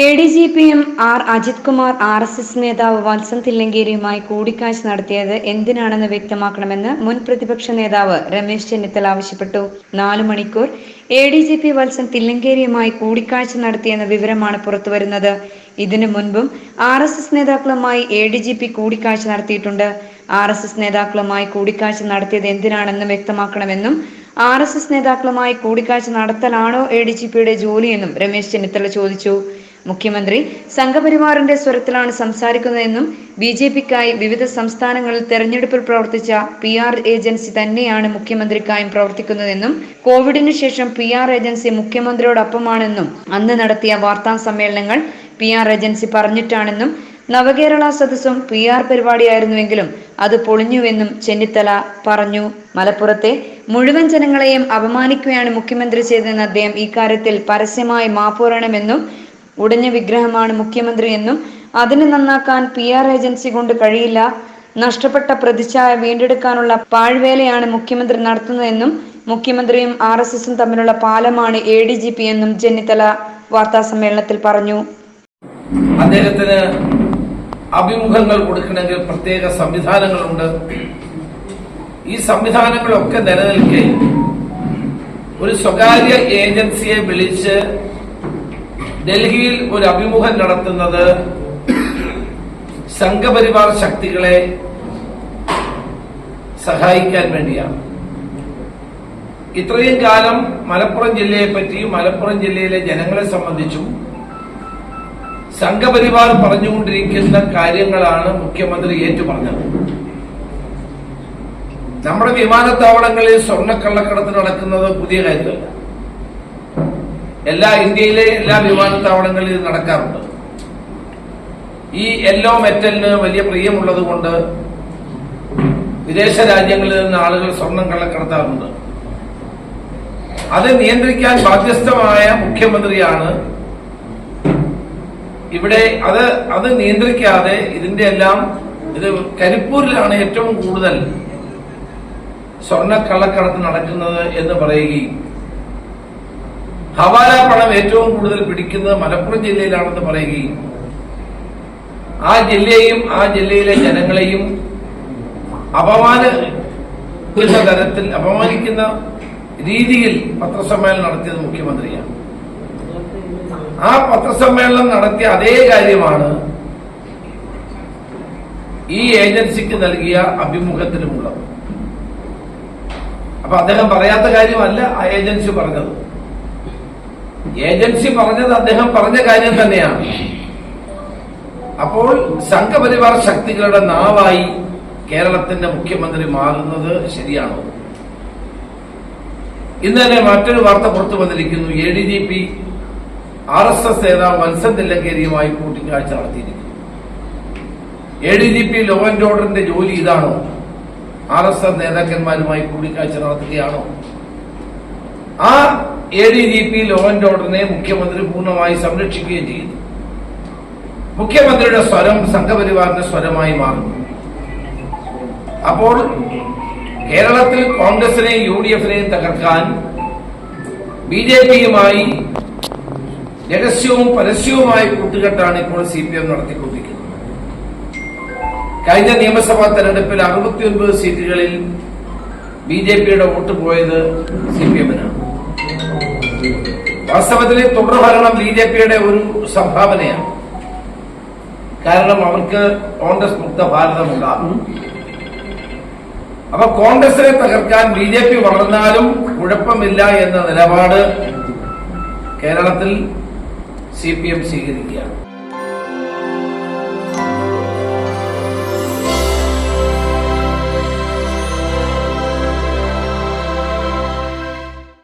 A D G P M R Ajith Kumar R S S നേതാവ് വത്സൻ തില്ലങ്കേരിയുമായി കൂടിക്കാഴ്ച നടത്തിയത് എന്തിനാണെന്ന് വ്യക്തമാക്കണമെന്ന് മുൻ പ്രതിപക്ഷ നേതാവ് രമേശ് ചെന്നിത്തല ആവശ്യപ്പെട്ടു. നാലു മണിക്കൂർ A D G P Valsan തില്ലങ്കേരിയുമായി കൂടിക്കാഴ്ച നടത്തിയെന്ന വിവരമാണ് പുറത്തുവരുന്നത്. ഇതിനു മുൻപും ആർ എസ് എസ് നേതാക്കളുമായി എ ഡി ജി പി കൂടിക്കാഴ്ച നടത്തിയിട്ടുണ്ട്. ആർ എസ് എസ് നേതാക്കളുമായി കൂടിക്കാഴ്ച നടത്തിയത് എന്തിനാണെന്ന് വ്യക്തമാക്കണമെന്നും ആർ എസ് എസ് നേതാക്കളുമായി കൂടിക്കാഴ്ച നടത്തലാണോ എ ഡി ജി പിയുടെ ജോലിയെന്നും രമേശ് ചെന്നിത്തല ചോദിച്ചു. മുഖ്യമന്ത്രി സംഘപരിവാറിന്റെ സ്വരത്തിലാണ് സംസാരിക്കുന്നതെന്നും ബി ജെ പിക്കായി വിവിധ സംസ്ഥാനങ്ങളിൽ തെരഞ്ഞെടുപ്പിൽ പ്രവർത്തിച്ച പി ആർ ഏജൻസി തന്നെയാണ് മുഖ്യമന്ത്രിക്കായും പ്രവർത്തിക്കുന്നതെന്നും കോവിഡിന് ശേഷം പി ആർ ഏജൻസി മുഖ്യമന്ത്രിയോടൊപ്പമാണെന്നും അന്ന് നടത്തിയ വാർത്താ സമ്മേളനങ്ങൾ പി ആർ ഏജൻസി പറഞ്ഞിട്ടാണെന്നും നവകേരള സദസ്സും പി ആർ പരിപാടിയായിരുന്നുവെങ്കിലും അത് പൊളിഞ്ഞുവെന്നും ചെന്നിത്തല പറഞ്ഞു. മലപ്പുറത്തെ മുഴുവൻ ജനങ്ങളെയും അപമാനിക്കുകയാണ് മുഖ്യമന്ത്രി ചെയ്തതെന്ന് അദ്ദേഹം ഇക്കാര്യത്തിൽ പരസ്യമായി മാപ്പുറണമെന്നും ഉടഞ്ഞ വിഗ്രഹമാണ് മുഖ്യമന്ത്രി എന്നും അതിനെ നന്നാക്കാൻ പി ആർ ഏജൻസി കൊണ്ട് കഴിയില്ല. നഷ്ടപ്പെട്ട പ്രതിച്ഛായ വീണ്ടെടുക്കാനുള്ള പാഴ്വേലയാണ് മുഖ്യമന്ത്രി നടത്തുന്നതെന്നും മുഖ്യമന്ത്രിയും ആർ എസ് എസും തമ്മിലുള്ള പാലമാണ് എ ഡി ജി പി എന്നും ചെന്നിത്തല വാർത്താ സമ്മേളനത്തിൽ പറഞ്ഞു. അദ്ദേഹത്തിന് അഭിമുഖങ്ങൾ കൊടുക്കണമെങ്കിൽ പ്രത്യേക സംവിധാനങ്ങളുണ്ട്. ഈ സംവിധാനങ്ങളൊക്കെ നിലനിൽക്കെ ഒരു സ്വകാര്യ ഏജൻസിയെ വിളിച്ച് ഡൽഹിയിൽ ഒരു അഭിമുഖം നടത്തുന്നത് സംഘപരിവാർ ശക്തികളെ സഹായിക്കാൻ വേണ്ടിയാണ്. ഇത്രയും കാലം മലപ്പുറം ജില്ലയെ പറ്റിയും മലപ്പുറം ജില്ലയിലെ ജനങ്ങളെ സംബന്ധിച്ചും സംഘപരിവാർ പറഞ്ഞുകൊണ്ടിരിക്കുന്ന കാര്യങ്ങളാണ് മുഖ്യമന്ത്രി ഏറ്റുപറഞ്ഞത്. നമ്മുടെ വിമാനത്താവളങ്ങളിൽ സ്വർണക്കള്ളക്കടത്ത് നടക്കുന്നത് പുതിയ കാര്യമല്ല എല്ലാ ഇന്ത്യയിലെ എല്ലാ വിമാനത്താവളങ്ങളിൽ നടക്കാറുണ്ട്. ഈ യെല്ലോ മെറ്റലിന് വലിയ പ്രിയമുള്ളത് കൊണ്ട് വിദേശ രാജ്യങ്ങളിൽ നിന്ന് ആളുകൾ സ്വർണം കള്ളക്കടത്താറുണ്ട്. അത് നിയന്ത്രിക്കാൻ ബാധ്യസ്ഥമായ മുഖ്യമന്ത്രിയാണ്. ഇവിടെ അത് അത് നിയന്ത്രിക്കാതെ ഇതിന്റെ എല്ലാം ഇത് കരിപ്പൂരിലാണ് ഏറ്റവും കൂടുതൽ സ്വർണക്കള്ളക്കടത്ത് നടക്കുന്നത് എന്ന് പറയുകയും ഹവാല പണം ഏറ്റവും കൂടുതൽ പിടിക്കുന്നത് മലപ്പുറം ജില്ലയിലാണെന്ന് പറയുകയും ആ ജില്ലയെയും ആ ജില്ലയിലെ ജനങ്ങളെയും അപമാനിക്കുന്ന തരത്തിൽ അപമാനിക്കുന്ന രീതിയിൽ പത്രസമ്മേളനം നടത്തിയത് മുഖ്യമന്ത്രിയാണ്. ആ പത്രസമ്മേളനം നടത്തിയ അതേ കാര്യമാണ് ഈ ഏജൻസിക്ക് നൽകിയ അഭിമുഖത്തിനുമുള്ളത്. അപ്പൊ അദ്ദേഹം പറയാത്ത കാര്യമല്ല ആ ഏജൻസി പറഞ്ഞത്. ഏജൻസി പറഞ്ഞത് അദ്ദേഹം പറഞ്ഞ കാര്യം തന്നെയാണ്. അപ്പോൾ സംഘപരിവാർ ശക്തികളുടെ നാവായി കേരളത്തിന്റെ മുഖ്യമന്ത്രി മാറുന്നത് ശരിയാണോ? ഇന്നലെ മറ്റൊരു വാർത്ത പുറത്തു വന്നിരിക്കുന്നു. A D G P R S S നേതാവ് മത്സൻ തില്ലങ്കേരിയുമായി കൂട്ടിക്കാഴ്ച നടത്തിയിരിക്കുന്നു. A D G P law and ഓർഡറിന്റെ ജോലി ഇതാണോ? ആർ എസ് എസ് നേതാക്കന്മാരുമായി കൂടിക്കാഴ്ച നടത്തുകയാണോ? ആ A D G P law and ഓർഡറിനെ മുഖ്യമന്ത്രി പൂർണമായി സംരക്ഷിക്കുകയും ചെയ്യുന്നു മുഖ്യമന്ത്രിയുടെ സ്വരം സംഘപരിവാറിന്റെ സ്വരമായി മാറുന്നു. അപ്പോൾ കേരളത്തിൽ കോൺഗ്രസിനെയും യു ഡി എഫിനെയും തകർക്കാൻ ബി ജെ പിയുമായി രഹസ്യവും പരസ്യവുമായ കൂട്ടുകെട്ടാണ് ഇപ്പോൾ സി പി എം നടത്തിക്കൊണ്ടിരിക്കുന്നത്. കഴിഞ്ഞ നിയമസഭാ തെരഞ്ഞെടുപ്പിൽ അറുപത്തിയൊൻപത് സീറ്റുകളിൽ ബി ജെ പിയുടെ വോട്ട് പോയത് സി പി എമ്മിനാണ്. വാസ്തവത്തിൽ തുടർഭരണം ബി ജെ പിയുടെ ഒരു സംഭാവനയാണ്. കാരണം അവർക്ക് കോൺഗ്രസ് മുക്ത ഭാരതം ഉണ്ടാകും അപ്പൊ കോൺഗ്രസിനെ തകർക്കാൻ ബി ജെ പി വളർന്നാലും കുഴപ്പമില്ല എന്ന നിലപാട് കേരളത്തിൽ സി പി എം സ്വീകരിക്കുകയാണ്.